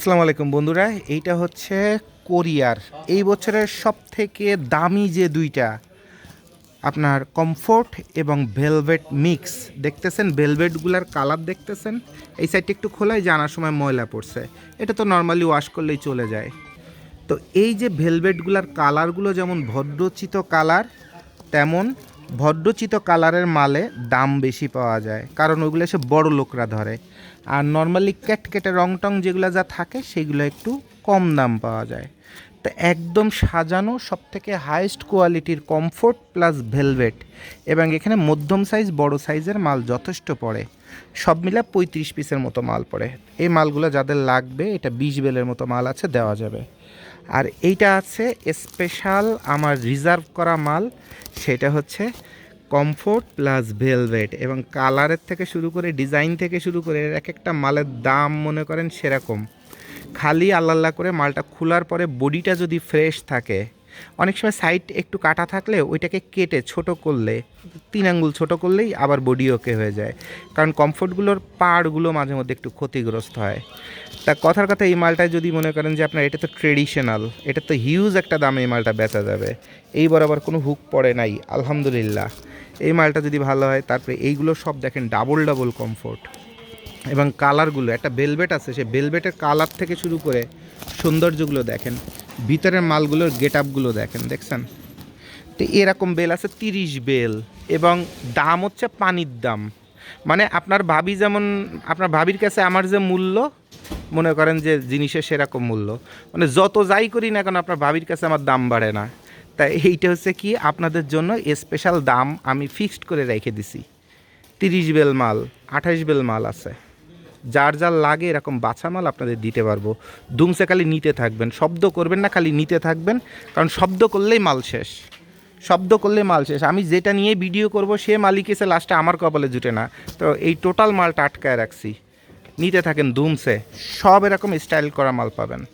আসসালামু আলাইকুম বন্ধুরা, এইটা হচ্ছে কোরিয়ার। এই বছরের সব থেকে দামি যে দুইটা, আপনার কমফোর্ট এবং ভেলভেট মিক্স। দেখতেছেন, ভেলভেটগুলার কালার দেখতেছেন? এই সাইডটা একটু খোলাই, জানার সময় ময়লা পড়ছে। এটা তো নর্মালি ওয়াশ করলেই চলে যায়। তো এই যে ভেলভেটগুলার কালারগুলো যেমন ভদ্রচিত কালার, তেমন ভদ্রচিত কালারের মালে দাম বেশি পাওয়া যায়, কারণ ওইগুলো এসে বড় লোকরা ধরে। আর নর্মালি ক্যাটকেটে রং টং যেগুলো যা থাকে, সেগুলো একটু কম দাম পাওয়া যায়। তো একদম সাজানো সব থেকে হাইয়েস্ট কোয়ালিটির কমফোর্ট প্লাস ভেলভেট এবং এখানে মধ্যম সাইজ বড় সাইজের মাল যথেষ্ট পড়ে। সব মিলে পঁয়ত্রিশ পিসের মতো মাল পড়ে। এই মালগুলো যাদের লাগবে, এটা বিশ বেলের মতো মাল আছে, দেওয়া যাবে। আর এইটা আছে স্পেশাল আমার রিজার্ভ করা মাল, সেটা হচ্ছে কমফোর্ট প্লাস ভেলভেট এবং কালারের থেকে শুরু করে ডিজাইন থেকে শুরু করে এক একটা মালের দাম মনে করেন সেরকম। খালি আল্লাহ করে মালটা খোলার পরে বডিটা যদি ফ্রেশ থাকে অনেক সময় সাইড একটু কাটা থাকলে ওইটাকে কেটে ছোট করলে, তিন আঙ্গুল ছোট করলেই আবার বডি ওকে হয়ে যায়। কারণ কমফোর্টগুলোর পাড়গুলো মাঝে মধ্যে একটু ক্ষতিগ্রস্ত হয়। তা কথার কথা এই মালটায় যদি মনে করেন যে আপনার এটা তো ট্রেডিশনাল এটা তো হিউজ একটা দামে এই মালটা বেচা যাবে। এই বরাবর কোনো হুক পড়ে নাই, আলহামদুলিল্লাহ। এই মালটা যদি ভালো হয়, তারপরে এইগুলো সব দেখেন ডাবল ডাবল কমফোর্ট এবং কালারগুলো, একটা বেলভেট আছে সে বেলভেটের কালার থেকে শুরু করে সৌন্দর্যগুলো দেখেন। ভিতরের মালগুলোর গেট আপগুলো দেখেন, দেখছেন? তো এরকম বেল আছে, তিরিশ বেল এবং দাম হচ্ছে পানির দাম। মানে আপনার ভাবি যেমন, আপনার ভাবির কাছে আমার যে মূল্য, মনে করেন যে জিনিসের সেরকম মূল্য। মানে যত যাই করি না কেন আপনার ভাবির কাছে আমার দাম বাড়ে না। তাই এইটা হচ্ছে কি, আপনাদের জন্য স্পেশাল দাম আমি ফিক্সড করে রেখে দিছি। তিরিশ বেল মাল, আঠাশ বেল মাল আছে। যার যার লাগে এরকম বাছা মাল আপনাদের দিতে পারব। দুমসে খালি নিতে থাকবেন, শব্দ করবেন না, খালি নিতে থাকবেন, কারণ শব্দ করলেই মাল শেষ। শব্দ করলে মাল শেষ। আমি যেটা নিয়ে ভিডিও করব, সে মালিক এসে লাস্টে আমার কপালে জুটে না। তো এই টোটাল মালটা আটকায় রাখছি। নিতে থাকেন দুমসে। সব এরকম স্টাইল করা মাল পাবেন।